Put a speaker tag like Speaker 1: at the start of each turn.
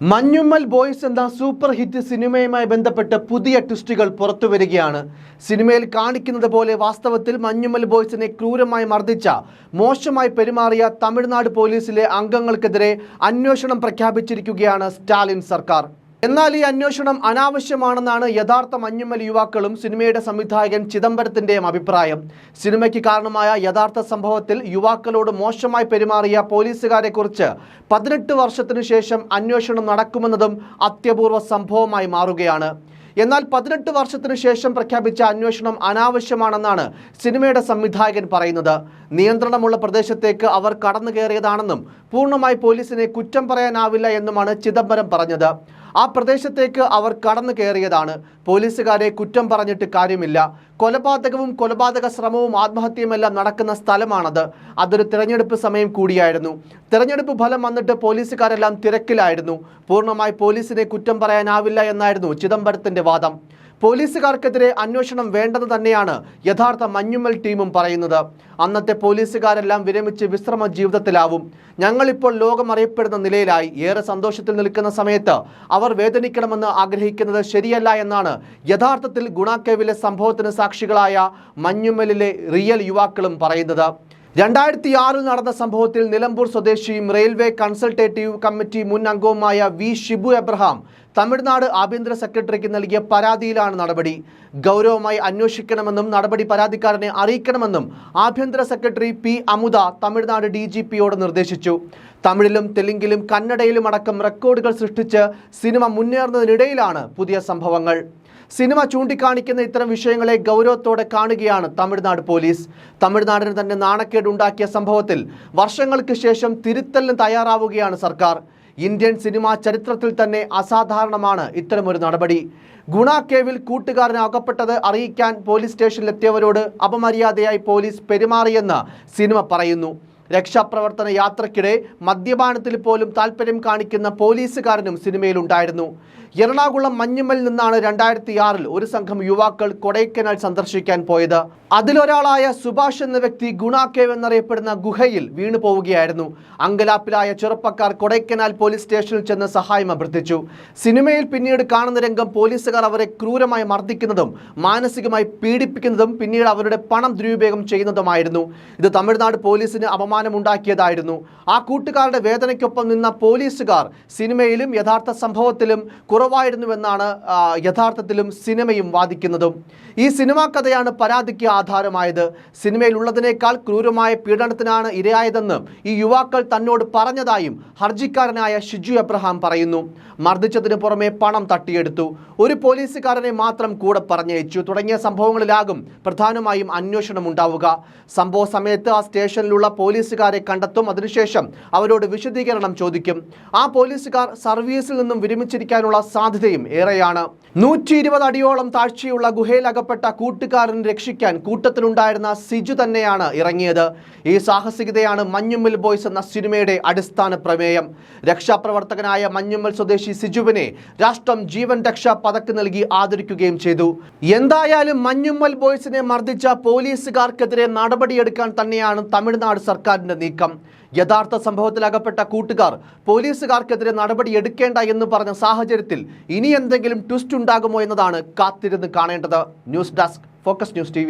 Speaker 1: Manjummel boys എന്ന super hit സിനിമയുമായി ബന്ധപ്പെട്ട് പുതിയ ട്വിസ്റ്റുകൾ പുറത്തു വരികയാണ് സിനിമയിൽ കാണിക്കുന്നത് പോലെ വാസ്തവത്തിൽ മഞ്ഞുമ്മൽ ബോയ്സിനെ ക്രൂരമായി മർദ്ദിച്ച മോശമായി പെരുമാറിയ തമിഴ്നാട് പോലീസിലെ അംഗങ്ങൾക്കെതിരെ അന്വേഷണം പ്രഖ്യാപിച്ചിരിക്കുകയാണ് സ്റ്റാലിൻ സർക്കാർ. എന്നാൽ ഈ അന്വേഷണം അനാവശ്യമാണെന്നാണ് യഥാർത്ഥ മഞ്ഞുമ്മൽ യുവാക്കളും സിനിമയുടെ സംവിധായകൻ ചിദംബരത്തിന്റെയും അഭിപ്രായം. സിനിമയ്ക്ക് കാരണമായ യഥാർത്ഥ സംഭവത്തിൽ യുവാക്കളോട് മോശമായി പെരുമാറിയ പോലീസുകാരെക്കുറിച്ച് പതിനെട്ട് വർഷത്തിനു ശേഷം അന്വേഷണം നടക്കുമെന്നതും അത്യപൂർവ സംഭവമായി മാറുകയാണ്. എന്നാൽ പതിനെട്ട് വർഷത്തിനു ശേഷം പ്രഖ്യാപിച്ച അന്വേഷണം അനാവശ്യമാണെന്നാണ് സിനിമയുടെ സംവിധായകൻ പറയുന്നത്. നിയന്ത്രണമുള്ള പ്രദേശത്തേക്ക് അവർ കടന്നു കയറിയതാണെന്നും പൂർണമായി പോലീസിനെ കുറ്റം പറയാനാവില്ല എന്നുമാണ് ചിദംബരം പറഞ്ഞത്. ആ പ്രദേശത്തേക്ക് അവർ കടന്നു കയറിയതാണ്. പോലീസുകാരെ കുറ്റം പറഞ്ഞിട്ട് കാര്യമില്ല. കൊലപാതകവും കൊലപാതക ശ്രമവും ആത്മഹത്യയുമെല്ലാം നടക്കുന്ന സ്ഥലമാണത്. അതൊരു തിരഞ്ഞെടുപ്പ് സമയം കൂടിയായിരുന്നു. തിരഞ്ഞെടുപ്പ് ഫലം വന്നിട്ട് പോലീസുകാരെല്ലാം തിരക്കിലായിരുന്നു. പൂർണമായി പോലീസിനെ കുറ്റം പറയാനാവില്ല എന്നായിരുന്നു ചിദംബരത്തിന്റെ വാദം. പോലീസുകാർക്കെതിരെ അന്വേഷണം വേണ്ടെന്ന് തന്നെയാണ് യഥാർത്ഥ മഞ്ഞുമ്മൽ ടീമും പറയുന്നത്. അന്നത്തെ പോലീസുകാരെല്ലാം വിരമിച്ച് വിശ്രമ ജീവിതത്തിലാവും. ഞങ്ങളിപ്പോൾ ലോകം അറിയപ്പെടുന്ന നിലയിലായി. ഏറെ സന്തോഷത്തിൽ നിൽക്കുന്ന സമയത്ത് അവർ വേദനിക്കണമെന്ന് ആഗ്രഹിക്കുന്നത് ശരിയല്ല എന്നാണ് യഥാർത്ഥത്തിൽ ഗുണാക്കേവിലെ സംഭവത്തിന് സാക്ഷികളായ മഞ്ഞുമലിലെ റിയൽ യുവാക്കളും പറയുന്നത്. രണ്ടായിരത്തി ആറിൽ നടന്ന സംഭവത്തിൽ നിലമ്പൂർ സ്വദേശിയും റെയിൽവേ കൺസൾട്ടേറ്റീവ് കമ്മിറ്റി മുൻ അംഗവുമായ വി ഷിബു എബ്രഹാം തമിഴ്നാട് ആഭ്യന്തര സെക്രട്ടറിക്ക് നൽകിയ പരാതിയിലാണ് നടപടി. ഗൗരവമായി അന്വേഷിക്കണമെന്നും നടപടി പരാതിക്കാരനെ അറിയിക്കണമെന്നും ആഭ്യന്തര secretary P Amudha Tamil Nadu D G പിയോട് നിർദ്ദേശിച്ചു. തമിഴിലും തെലുങ്കിലും കന്നഡയിലും അടക്കം റെക്കോർഡുകൾ സൃഷ്ടിച്ച് സിനിമ മുന്നേറുന്നതിനിടയിലാണ് പുതിയ സംഭവങ്ങൾ. സിനിമ ചൂണ്ടിക്കാണിക്കുന്ന ഇത്തരം വിഷയങ്ങളെ ഗൗരവത്തോടെ കാണുകയാണ് തമിഴ്നാട് പോലീസ്. തമിഴ്നാടിന് തന്നെ നാണക്കേട് ഉണ്ടാക്കിയ സംഭവത്തിൽ വർഷങ്ങൾക്ക് ശേഷം തിരുത്തലിന് തയ്യാറാവുകയാണ് സർക്കാർ. ഇന്ത്യൻ സിനിമാ ചരിത്രത്തിൽ തന്നെ അസാധാരണമാണ് ഇത്തരമൊരു നടപടി. ഗുണ കേവിൽ കൂട്ടുകാരന് അകപ്പെട്ടത് അറിയിക്കാൻ പോലീസ് സ്റ്റേഷനിലെത്തിയവരോട് അപമര്യാദയായി പോലീസ് പെരുമാറിയെന്ന് സിനിമ പറയുന്നു. രക്ഷാപ്രവർത്തന യാത്രക്കിടെ മദ്യപാനത്തിൽ പോലും താല്പര്യം കാണിക്കുന്ന പോലീസുകാരനും സിനിമയിലുണ്ടായിരുന്നു. എറണാകുളം മഞ്ഞുമ്മൽ നിന്നാണ് രണ്ടായിരത്തി ആറിൽ ഒരു സംഘം യുവാക്കൾ കൊടൈക്കനാൽ സന്ദർശിക്കാൻ പോയത്. അതിലൊരാളായ സുഭാഷ് എന്ന വ്യക്തി ഗുണാക്കേവ് എന്നറിയപ്പെടുന്ന ഗുഹയിൽ വീണു പോവുകയായിരുന്നു. അങ്കലാപ്പിലായ ചെറുപ്പക്കാർ കൊടൈക്കനാൽ പോലീസ് സ്റ്റേഷനിൽ ചെന്ന് സഹായം അഭ്യർത്ഥിച്ചു. സിനിമയിൽ പിന്നീട് കാണുന്ന രംഗം പോലീസുകാർ അവരെ ക്രൂരമായി മർദ്ദിക്കുന്നതും മാനസികമായി പീഡിപ്പിക്കുന്നതും പിന്നീട് അവരുടെ പണം ദുരുപയോഗം ചെയ്യുന്നതുമായിരുന്നു. ഇത് തമിഴ്നാട് പോലീസിന് അപമാനമുണ്ടാക്കിയതായിരുന്നു ആ കൂട്ടുകാരുടെ വേദനയ്ക്കൊപ്പം നിന്ന പോലീസുകാർ സിനിമയിലും യഥാർത്ഥ സംഭവത്തിലും കുറവായിരുന്നുവെന്നാണ് യഥാർത്ഥത്തിലും സിനിമയും വാദിക്കുന്നതും. ഈ സിനിമാ കഥയാണ് പരാതിക്ക് ആധാരമായത്. സിനിമയിലുള്ളതിനേക്കാൾ ക്രൂരമായ പീഡനത്തിനാണ് ഇരയായതെന്ന് ഈ യുവാക്കൾ തന്നോട് പറഞ്ഞതായും ഹർജിക്കാരനായ ഷിജു എബ്രഹാം പറയുന്നു. മർദ്ദിച്ചതിന് പുറമെ പണം തട്ടിയെടുത്തു. ഒരു പോലീസുകാരനെ മാത്രം കൂടെ പറഞ്ഞയച്ചു. തുടങ്ങിയ സംഭവങ്ങളിലാകും പ്രധാനമായും അന്വേഷണം ഉണ്ടാവുക. സംഭവ സമയത്ത് ആ സ്റ്റേഷനിലുള്ള പോലീസുകാരെ കണ്ടെത്തും. അതിനുശേഷം അവരോട് വിശദീകരണം ചോദിക്കും. ആ പോലീസുകാർ സർവീസിൽ നിന്നും വിരമിച്ചിരിക്കാനുള്ള സാധ്യതയും ഏറെയാണ്. നൂറ്റി ഇരുപത് അടിയോളം താഴ്ചയുള്ള ഗുഹയിലകപ്പെട്ട കൂട്ടുകാരനെ രക്ഷിക്കാൻ കൂട്ടത്തിലുണ്ടായിരുന്ന സിജു തന്നെയാണ് ഇറങ്ങിയത്. ഈ സാഹസികതയാണ് മഞ്ഞുമ്മൽ ബോയ്സ് എന്ന സിനിമയുടെ അടിസ്ഥാന പ്രമേയം. രക്ഷാപ്രവർത്തകനായ മഞ്ഞുമ്മൽ സ്വദേശി സിജുവിനെ രാഷ്ട്രം ജീവൻ രക്ഷാ പതക്ക് നൽകി ആദരിക്കുകയും ചെയ്തു. എന്തായാലും മഞ്ഞുമ്മൽ ബോയ്സിനെ മർദ്ദിച്ച പോലീസുകാർക്കെതിരെ നടപടിയെടുക്കാൻ തന്നെയാണ് തമിഴ്നാട് സർക്കാരിന്റെ നീക്കം. യഥാർത്ഥ സംഭവത്തിൽ അകപ്പെട്ട കൂട്ടുകാർ പോലീസുകാർക്കെതിരെ നടപടി എടുക്കേണ്ട എന്ന് പറഞ്ഞ സാഹചര്യത്തിൽ ഇനി എന്തെങ്കിലും ട്വിസ്റ്റ് ഉണ്ടാകുമോ എന്നതാണ് കാത്തിരുന്ന് കാണേണ്ടത്. News desk focus news T